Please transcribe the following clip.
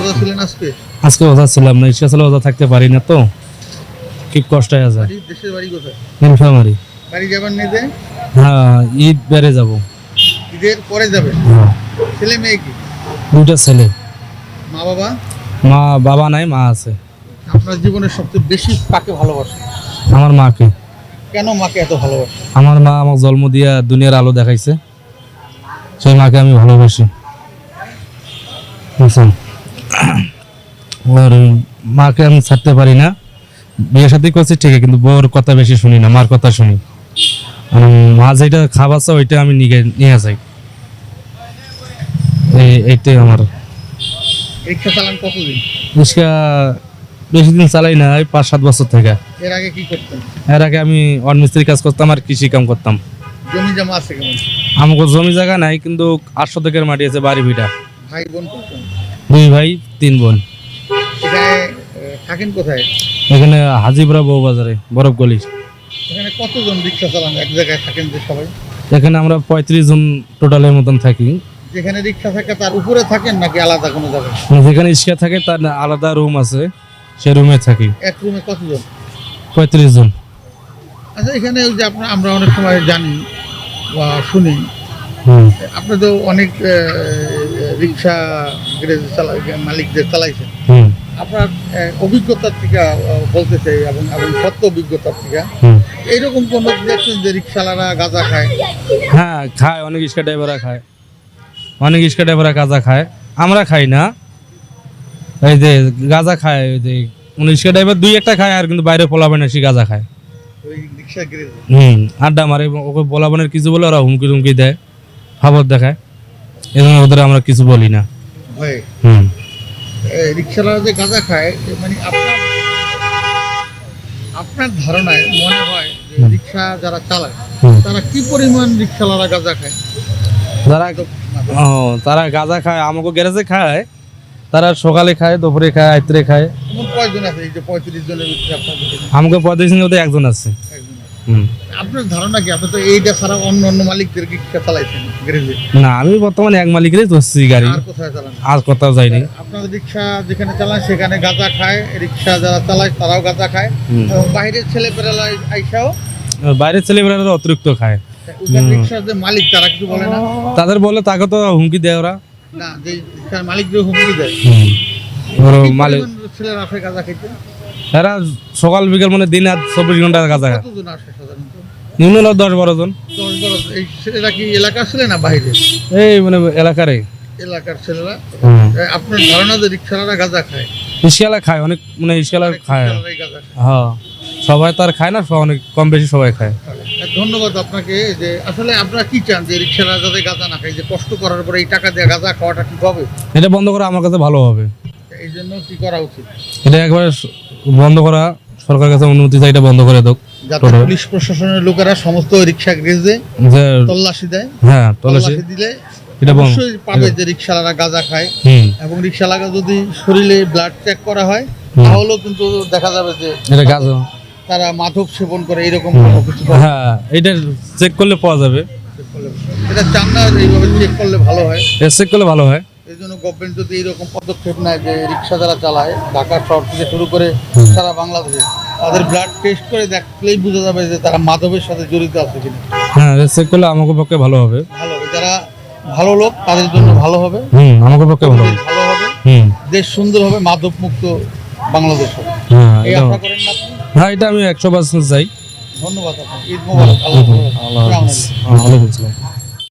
রোজা ছিলেন আজকে? আজকে ছিলাম না ইচ্ছা ছিল থাকতে পারি না তো। খুব কষ্ট হয়ে যায়। দেশের বাড়ি কোথায়? নীলফামারি বাড়ি যাবেন নিজে? হ্যাঁ ঈদ বেড়ে যাব। ঈদের পরে যাবেন? হ্যাঁ। ছেলে মেয়ে কি? ছেলে। মা বাবা? মা বাবা নাই মা আছে। আপনার জীবনের সবচেয়ে বেশি কাকে ভালোবাসে আমার মাকে। কেন মাকে এত ভালোবাসে আমার মা আমাকে জন্ম দিয়া দুনিয়ার আলো দেখাইছে। সেই মাকে আমি ভালোবাসি। বুঝছেন? আর মাকে আমি ছাড়তে পারি না। বিয়ে সাথে করছি ঠিক কিন্তু বউর কথা বেশি শুনি না মার কথা শুনি। মা যেটা খাওয়াচ্ছে ওইটা আমি নিয়ে নিয়ে যাই। এইটাই আমার। রিক্সা চালান কতদিন? রিক্সা বেশি দিন চালাই না এই পাঁচ সাত বছর থেকে। এর আগে কি করতেন? এর আগে আমি অনমিস্ত্রি কাজ করতাম আর কৃষি কাম করতাম। জমি জমা আছে কেমন? আমাকে জমি জায়গা নাই কিন্তু আটশো থেকে মাটি আছে বাড়ি ভিটা। ভাই বোন দুই ভাই তিন বোন। থাকেন কোথায়? এখানে হাজিপুরা বউ বাজারে বরফ গলি এখানে কতজন রিক্সা চালান এক জায়গায় থাকেন যে সবাই? এখানে আমরা পঁয়ত্রিশ জন টোটালের মতন থাকি। যেখানে রিক্সা থাকে তার উপরে থাকেন নাকি আলাদা কোনো জায়গায়? যেখানে ইস্কা থাকে তার আলাদা রুম আছে সে রুমে থাকি। এক রুমে কতজন? পঁয়ত্রিশ জন। আচ্ছা এখানে ওই যে আপনার আমরা অনেক সময় জানি বা শুনি। হুম। আপনি তো অনেক রিক্সা গ্যারেজ চালা মালিকদের চালাইছেন আপনার অভিজ্ঞতার থেকে বলতে চাই এবং এবং সত্য অভিজ্ঞতার থেকে। এইরকম কোন দেখছেন যে রিক্সাওয়ালারা গাঁজা খায়? হ্যাঁ খায় অনেক ইস্কা ড্রাইভাররা খায়। অনেক ইস্কা ড্রাইভাররা গাঁজা খায়। আমরা খাই না। এই যে গাঁজা খায় ওই যে ইস্কা ড্রাইভার দুই একটা খায় আর কিন্তু বাইরে পোলাবে না সে গাঁজা খায়। ওই হুম আড্ডা মারে ওকে বলাবনের কিছু বলে ওরা হুমকি টুমকি দেয়। খবর দেখায়। এই জন্য ওদের আমরা কিছু বলি না। ভয়ে। হুম। রিক্সাওয়ালারা যে গাঁজা খায় মানে আপনার আপনার ধারণায় মনে হয় যে রিক্সা যারা চালায় তারা কি পরিমাণ রিক্সাওয়ালারা গাঁজা খায়? যারা ও তারা গাঁজা খায় আমাকে গ্যারেজে খায় তারা সকালে খায় দুপুরে খায় রাত্রে খায়। কয়জন আছে? এই যে পঁয়ত্রিশ জনের আমাকে পঁয়ত্রিশ মধ্যে একজন আছে। আপনার ধারণা কি? আপনি তো এইটা ছাড়া অন্য অন্য চালাইছেন? গ্যারেজে না আমি বর্তমানে এক মালিকেরই ধরছি গাড়ি। আর কোথায় চালান? আর কোথাও যাইনি। আপনাদের রিক্সা যেখানে চালান সেখানে গাঁজা খায়। রিক্সা যারা চালায় তারাও গাঁজা খায়। এবং বাইরের ছেলেপেরা আইসাও? বাইরের অতিরিক্ত খায়। রিক্সার যে মালিক তারা কিছু বলে না? তাদের বলে তাকে তো হুমকি দেয় ওরা। না যে রিক্সার মালিকদের হুমকি দেয়। মালিক ছেলেরা আসে গাঁজা খেতে এরা সকাল বিকেল মানে দিন আর চব্বিশ ঘণ্টা গাঁজা খায়। নিম্ন দশ বারো জন। দশ বারো কি এলাকার ছেলে না বাইরে এই মানে এলাকারে এলাকার ছেলেরা? আপনার ধারণা যে গাঁজা খায়? খায় অনেক মানে খায়। হ্যাঁ। সবাই তো আর খায় না অনেক কম বেশি সবাই খায়। ধন্যবাদ আপনাকে যে আসলে আপনারা কি চান যে রিক্সারা যাতে গাঁজা না খায়? যে কষ্ট করার পরে এই টাকা দিয়ে গাঁজা খাওয়াটা ঠিক হবে? এটা বন্ধ করা আমার কাছে ভালো হবে। এই জন্য কি করা উচিত? এটা একবার বন্ধ করা সরকারের কাছে অনুমতি চাই এটা বন্ধ করে দাও যাতে পুলিশ প্রশাসনের লোকেরা সমস্ত রিক্সা গ্রেজে তল্লাশি দেয়। হ্যাঁ তল্লাশি। দিলে অবশ্যই পাবে যে রিক্সাওয়ালারা গাঁজা খায়। এবং যদি শরীরে ব্লাড চেক করা হয় হুম। তাহলেও কিন্তু দেখা যাবে যে এটা গাছ তারা মাদক সেবন করে এরকম কিছু হ্যাঁ এটা চেক করলে পাওয়া যাবে। এটা চান না এইভাবে চেক করলে ভালো হয়। চেক করলে ভালো হয়। এই জন্য গভর্নমেন্ট যদি এরকম পদক্ষেপ নেয় যে রিক্সা যারা চালায় ঢাকা শহর থেকে শুরু করে সারা বাংলাদেশে তাদের ব্লাড টেস্ট করে দেখলেই বোঝা যাবে যে তারা মাদকের সাথে জড়িত আছে কিনা। হ্যাঁ চেক করলে আমাকে পক্ষে ভালো হবে। ভালো হবে। যারা ভালো লোক তাদের জন্য ভালো হবে। হুম আমাকে পক্ষে ভালো হবে। ভালো হবে। হুম। দেশ সুন্দর হবে মাদক মুক্ত বাংলাদেশ হবে। হ্যাঁ এই আশা করেন না আপনি? হ্যাঁ এটা আমি একশো পার্সেন্ট চাই। ধন্যবাদ আপনাকে। ঈদ মোবারক। আল্লাহ হাফেজ। আল্লাহ আসসালামু হাফিজ। আলাইকুম। আলাইকুম আসসালাম